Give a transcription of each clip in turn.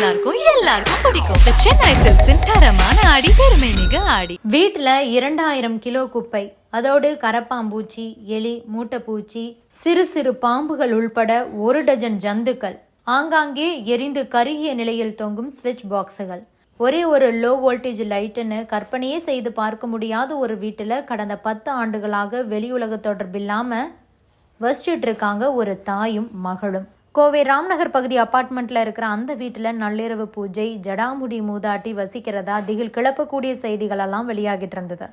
நல்லா இருக்கும் எல்லாருக்கும் பிடிக்கும். The சென்னை சில்க்ஸின் தரமான ஆடி பெருமை மிக ஆடி. வீட்டில் இரண்டாயிரம் கிலோ குப்பை அதோடு கரப்பாம்பூச்சி எலி மூட்டைப்பூச்சி சிறு சிறு பாம்புகள் உள்பட ஒரு டஜன் ஜந்துக்கள். ஆங்காங்கே எரிந்து கருகிய நிலையில் தொங்கும் ஸ்விட்ச் பாக்ஸுகள். ஒரே ஒரு லோ வோல்டேஜ் லைட்டுன்னு கற்பனையே செய்து பார்க்க முடியாத ஒரு வீட்டில் கடந்த பத்து ஆண்டுகளாக வெளியுலக தொடர்பில்லாமல் வசிச்சுட்டு இருக்காங்க ஒரு தாயும் மகளும். கோவை ராம்நகர் பகுதி அப்பார்ட்மெண்ட்டில் இருக்கிற அந்த வீட்டில் நள்ளிரவு பூஜை ஜடாமுடி மூதாட்டி வசிக்கிறதா திகில் கிளப்பக்கூடிய செய்திகளெல்லாம் வெளியாகிட்டு இருந்தது.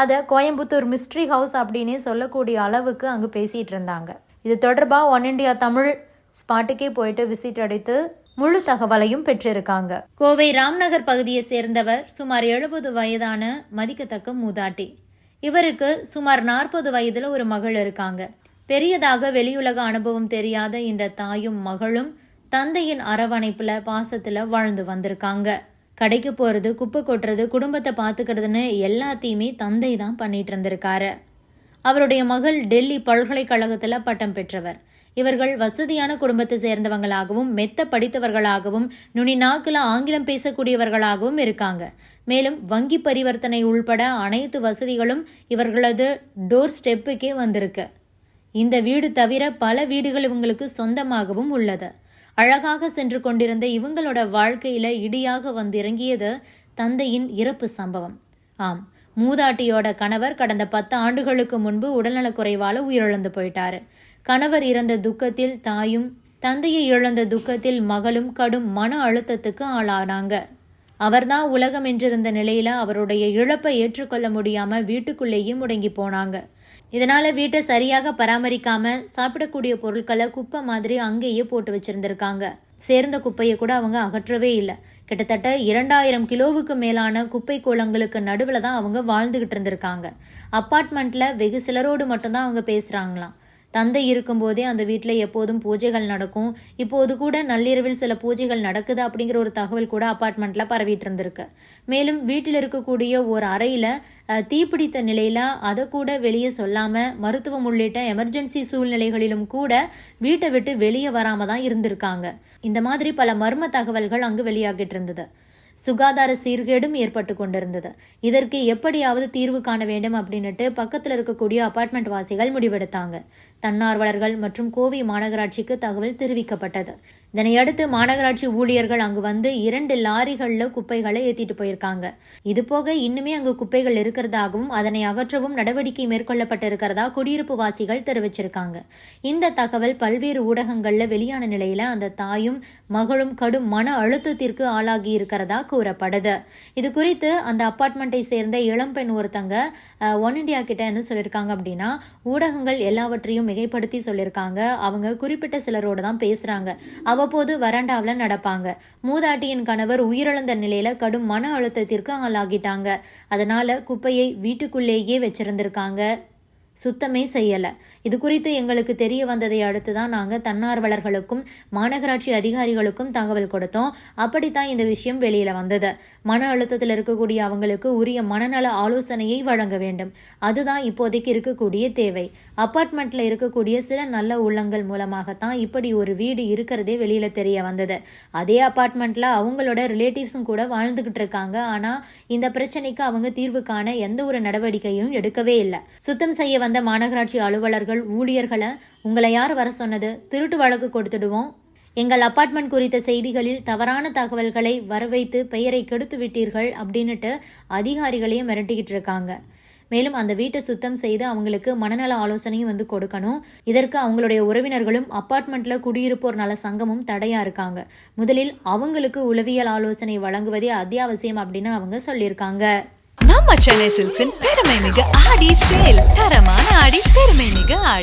அதை கோயம்புத்தூர் மிஸ்ட்ரி ஹவுஸ் அப்படின்னே சொல்லக்கூடிய அளவுக்கு அங்கே பேசிகிட்டு இருந்தாங்க. இது தொடர்பாக ஒன் இண்டியா தமிழ் ஸ்பாட்டுக்கே போயிட்டு விசிட் அடித்து முழு தகவலையும் பெற்றிருக்காங்க. கோவை ராம்நகர் பகுதியை சேர்ந்தவர் சுமார் எழுபது வயதான மதிக்கத்தக்க மூதாட்டி. இவருக்கு சுமார் நாற்பது வயதில் ஒரு மகள் இருக்காங்க. பெரியதாக வெளியுலக அனுபவம் தெரியாத இந்த தாயும் மகளும் தந்தையின் அரவணைப்பில் பாசத்தில் வாழ்ந்து வந்திருக்காங்க. கடைக்கு போகிறது குப்பை கொட்டுறது குடும்பத்தை பார்த்துக்கிறதுன்னு எல்லாத்தையுமே தந்தை தான் பண்ணிட்டு இருந்திருக்காரு. அவருடைய மகள் டெல்லி பல்கலைக்கழகத்தில் பட்டம் பெற்றவர். இவர்கள் வசதியான குடும்பத்தை சேர்ந்தவங்களாகவும் மெத்த படித்தவர்களாகவும் நுனி நாக்கில் ஆங்கிலம் பேசக்கூடியவர்களாகவும் இருக்காங்க. மேலும் வங்கி பரிவர்த்தனை உள்பட அனைத்து வசதிகளும் இவர்களது டோர் ஸ்டெப்புக்கே வந்திருக்கு. இந்த வீடு தவிர பல வீடுகள் இவங்களுக்கு சொந்தமாகவும் உள்ளது. அழகாக சென்று கொண்டிருந்த இவங்களோட வாழ்க்கையில இடியாக வந்து இறங்கியது தந்தையின் இறப்பு சம்பவம். ஆம் மூதாட்டியோட கணவர் கடந்த பத்து ஆண்டுகளுக்கு முன்பு உடல்நலக்குறைவால உயிரிழந்து போயிட்டாரு. கணவர் இறந்த துக்கத்தில் தாயும் தந்தையை இழந்த துக்கத்தில் மகளும் கடும் மன அழுத்தத்துக்கு ஆளானாங்க. அவர்தான் உலகம் என்றிருந்த நிலையில அவருடைய இழப்பை ஏற்றுக்கொள்ள முடியாம வீட்டுக்குள்ளேயே முடங்கி போனாங்க. இதனால் வீட்டை சரியாக பராமரிக்காமல் சாப்பிடக்கூடிய பொருட்களை குப்பை மாதிரி அங்கேயே போட்டு வச்சுருந்துருக்காங்க. சேர்ந்த குப்பையை கூட அவங்க அகற்றவே இல்லை. கிட்டத்தட்ட இரண்டாயிரம் கிலோவுக்கு மேலான குப்பை கோலங்களுக்கு நடுவில் தான் அவங்க வாழ்ந்துக்கிட்டு இருந்திருக்காங்க. அப்பார்ட்மெண்ட்டில் வெகு சிலரோடு மட்டும்தான் அவங்க பேசுகிறாங்களாம் தந்தை இருக்கும்போதே அந்த வீட்டில் எப்போதும் பூஜைகள் நடக்கும். இப்போது கூட நள்ளிரவில் சில பூஜைகள் நடக்குது அப்படிங்கிற ஒரு தகவல் கூட அப்பார்ட்மெண்ட்டில் பரவிட்டு இருந்திருக்கு. மேலும் வீட்டில் இருக்கக்கூடிய ஒரு அறையில் தீப்பிடித்த நிலையில் அதை கூட வெளியே சொல்லாமல் மருத்துவம் உள்ளிட்ட எமர்ஜென்சி சூழ்நிலைகளிலும் கூட வீட்டை விட்டு வெளியே வராமல் தான் இருந்திருக்காங்க. இந்த மாதிரி பல மர்ம தகவல்கள் அங்கு வெளியாகிட்டு இருந்தது. சுகாதார சீர்கேடும் ஏற்பட்டு கொண்டிருந்தது. இதற்கு எப்படியாவது தீர்வு காண வேண்டும் அப்படின்னுட்டு பக்கத்தில் இருக்கக்கூடிய அபார்ட்மெண்ட் வாசிகள் முடிவெடுத்தாங்க. தன்னார்வலர்கள் மற்றும் கோவை மாநகராட்சிக்கு தகவல் தெரிவிக்கப்பட்டது. இதனையடுத்து மாநகராட்சி ஊழியர்கள் அங்கு வந்து இரண்டு லாரிகளில் குப்பைகளை ஏற்றிட்டு போயிருக்காங்க. இது போக இன்னுமே அங்கு குப்பைகள் இருக்கிறதாகவும் அதனை அகற்றவும் நடவடிக்கை மேற்கொள்ளப்பட்டிருக்கிறதா குடியிருப்பு வாசிகள் தெரிவிச்சிருக்காங்க. இந்த தகவல் பல்வேறு ஊடகங்களில் வெளியான நிலையில அந்த தாயும் மகளும் கடும் மன அழுத்தத்திற்கு ஆளாகி இருக்கிறதா கூறப்படுது இது குறித்து அந்த அப்பார்ட்மெண்ட்டை சேர்ந்த இளம்பெண் ஒருத்தங்க ஒன் இண்டியா கிட்ட என்ன சொல்லியிருக்காங்க அப்படின்னா ஊடகங்கள் எல்லாவற்றையும் மிகைப்படுத்தி சொல்லியிருக்காங்க அவங்க குறிப்பிட்ட சிலரோடு தான் பேசுகிறாங்க அவ்வப்போது வராண்டாவில் நடப்பாங்க. மூதாட்டியின் கணவர் உயிரிழந்த நிலையில் கடும் மன அழுத்தத்திற்கு ஆளாகிட்டாங்க. அதனால குப்பையை வீட்டுக்குள்ளேயே வச்சிருந்திருக்காங்க. சுத்தமே செய்யலை. இது குறித்து எங்களுக்கு தெரிய வந்ததை அடுத்து தான் நாங்கள் தன்னார்வலர்களுக்கும் மாநகராட்சி அதிகாரிகளுக்கும் தகவல் கொடுத்தோம். அப்படித்தான் இந்த விஷயம் வெளியில் வந்தது. மன அழுத்தத்தில் இருக்கக்கூடிய அவங்களுக்கு உரிய மனநல ஆலோசனையை வழங்க வேண்டும். அதுதான் இப்போதைக்கு இருக்கக்கூடிய தேவை. அப்பார்ட்மெண்ட்டில் இருக்கக்கூடிய சில நல்ல உள்ளங்கள் மூலமாகத்தான் இப்படி ஒரு வீடு இருக்கிறதே வெளியில் தெரிய வந்தது. அதே அப்பார்ட்மெண்ட்டில் அவங்களோட ரிலேட்டிவ்ஸும் கூட வாழ்ந்துக்கிட்டு இருக்காங்க. ஆனால் இந்த பிரச்சனைக்கு அவங்க தீர்வு காண எந்த ஒரு நடவடிக்கையும் எடுக்கவே இல்லை. சுத்தம் செய்ய வந்த மாநகராட்சி அலுவலர்கள் ஊழியர்களை உங்களை யார் வர சொன்னது? திருட்டு வழக்கு கொடுத்துடுவோம். எங்கள் அப்பார்ட்மெண்ட் குறித்த செய்திகளில் தவறான தகவல்களை வரவைத்து பெயரை கெடுத்து விட்டீர்கள் அப்படின்னுட்டு அதிகாரிகளையும் மிரட்டிக்கிட்டு இருக்காங்க. மேலும் அந்த வீட்டை சுத்தம் செய்து அவங்களுக்கு மனநல ஆலோசனையும் வந்து கொடுக்கணும். இதற்கு அவங்களுடைய உறவினர்களும் அப்பார்ட்மெண்ட்ல குடியிருப்போர் நல சங்கமும் தடையா இருக்காங்க. முதலில் அவங்களுக்கு உளவியல் ஆலோசனை வழங்குவதே அத்தியாவசியம் அப்படின்னு அவங்க சொல்லியிருக்காங்க. நம்ம சென்னை சில்க்ஸின் பெருமை மிகு ஆடி சேல். தரமான ஆடி பெருமை மிகு ஆடி.